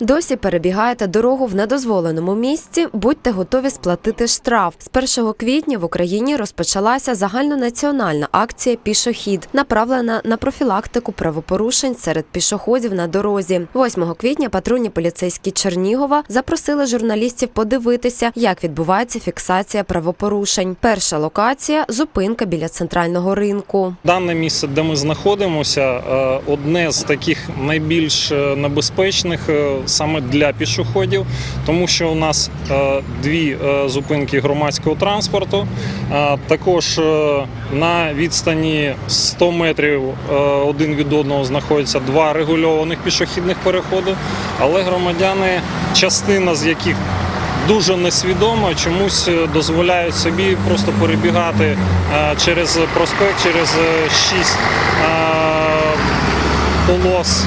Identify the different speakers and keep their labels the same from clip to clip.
Speaker 1: Досі перебігаєте дорогу в недозволеному місці. Будьте готові сплатити штраф. З 1 квітня в Україні розпочалася загальнонаціональна акція Пішохід, направлена на профілактику правопорушень серед пішоходів на дорозі. 8 квітня патрульні поліцейські Чернігова запросили журналістів подивитися, як відбувається фіксація правопорушень. Перша локація зупинка біля центрального ринку.
Speaker 2: Дане місце, де ми знаходимося, е, одне з таких найбільш е, небезпечних е, саме для пішоходів, тому що у нас е, дві е, зупинки громадського транспорту. Е, Також на відстані 100 метрів один від одного знаходяться два регульованих пішохідних переходи, але громадяни, частина з яких дуже несвідомо чомусь дозволяють собі просто перебігати через проспект, через шість полос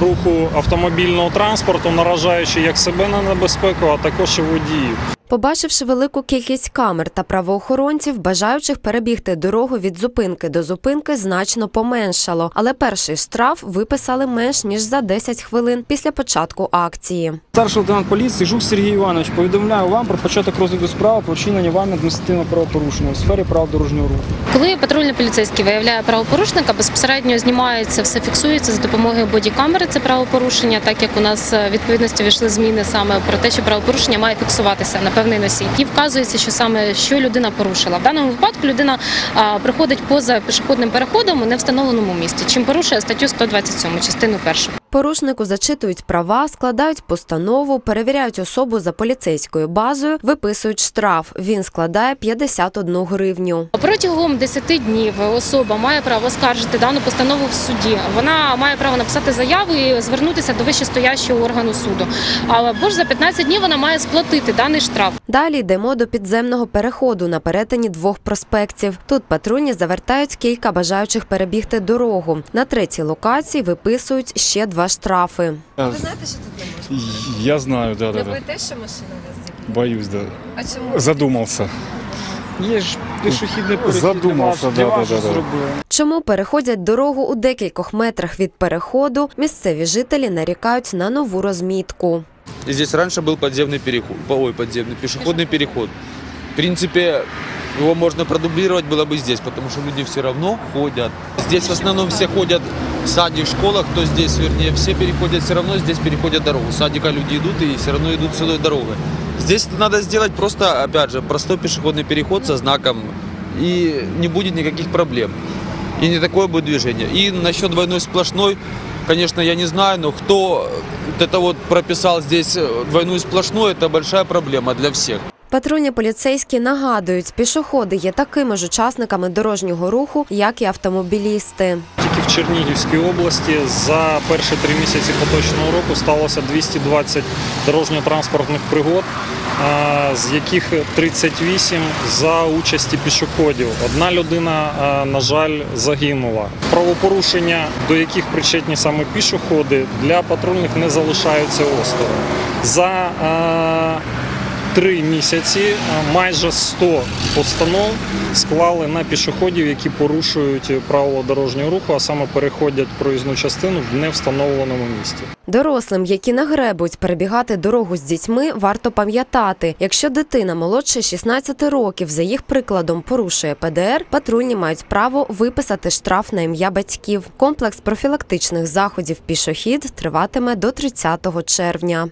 Speaker 2: руху автомобільного транспорту, наражаючи як себе на небезпеку, а також і водіїв.
Speaker 1: Побачивши велику кількість камер та правоохоронців, бажаючих перебігти дорогу від зупинки до зупинки значно поменшало, але перший штраф виписали менш ніж за 10 хвилин після початку акції.
Speaker 3: Старший лейтенант поліції Жук Сергій Іванович повідомляю вам про початок розгляду справи про вчинення вами адміністративного правопорушення у сфері прав дорожнього руху.
Speaker 4: Коли патрульний поліцейський виявляє правопорушника, безпосередньо знімається, все фіксується за допомогою бодікамери. Це правопорушення, так як у нас е, відповідності війшли зміни саме про те, що правопорушення має фіксуватися на певний носій. І вказується, що саме що людина порушила. В даному випадку людина приходить поза пішохідним переходом у невстановленому місці, чим порушує статтю 127, частину першу.
Speaker 1: Порушнику зачитують права, складають постанову, перевіряють особу за поліцейською базою, виписують штраф. Він складає 51 гривню.
Speaker 4: Протягом 10 днів особа має право оскаржити дану постанову в суді. Вона має право написати заяву і звернутися до вищестоящого органу суду. Або ж за 15 днів вона має сплатити даний штраф.
Speaker 1: Далі йдемо до підземного переходу на перетині двох проспектів. Тут патрульні завертають кілька бажаючих перебігти дорогу. На третій локації виписують ще два штрафи.
Speaker 5: Ви знаєте, що тут не можна?
Speaker 6: Я знаю, да, да,
Speaker 5: Ви
Speaker 6: да.
Speaker 5: боїтесь, що машина вас зіб'є?
Speaker 6: Боюсь, да.
Speaker 5: А чому?
Speaker 6: Задумался.
Speaker 3: Є ж пішохідний перехід
Speaker 6: Задумався,
Speaker 3: для
Speaker 6: да,
Speaker 3: вас,
Speaker 6: да,
Speaker 3: для вас
Speaker 6: да, да.
Speaker 3: зробили.
Speaker 1: Чому переходять дорогу у декількох метрах від переходу? Місцеві жителі нарікають на нову розмітку.
Speaker 7: И здесь раньше был подземный переход, ой, подземный пешеходный переход. В принципе, его можно продублировать было бы здесь, потому что люди все равно ходят. Здесь в основном все ходят в садик, школах, кто здесь, вернее, все переходят все равно, здесь переходят дорогу. С садика люди идут и все равно идут целой дорогой. Здесь надо сделать просто, опять же, простой пешеходный переход со знаком, и не будет никаких проблем. И не такое будет движение. И насчет двойной сплошной, конечно, я не знаю, но кто это вот прописал здесь э, двойную сплошную, это большая проблема для всех.
Speaker 1: Патрульні поліцейські нагадують, пішоходи є такими ж учасниками дорожнього руху, як і автомобілісти.
Speaker 2: Тільки в Чернігівській області за перші три місяці поточного року сталося 220 дорожньо-транспортних пригод, з яких 38 за участі пішоходів. Одна людина, на жаль, загинула. Правопорушення, до яких причетні саме пішоходи, для патрульних не залишаються осторонь. За три місяці е, майже 100 постанов склали на пішоходів, які порушують правила дорожнього руху, а саме переходять проїзну частину в невстановленому місці.
Speaker 1: Дорослим, які нагребують перебігати дорогу з дітьми, варто пам'ятати, якщо дитина молодше 16 років за їх прикладом порушує ПДР, патрульні мають право виписати штраф на ім'я батьків. Комплекс профілактичних заходів пішохід триватиме до 30 червня.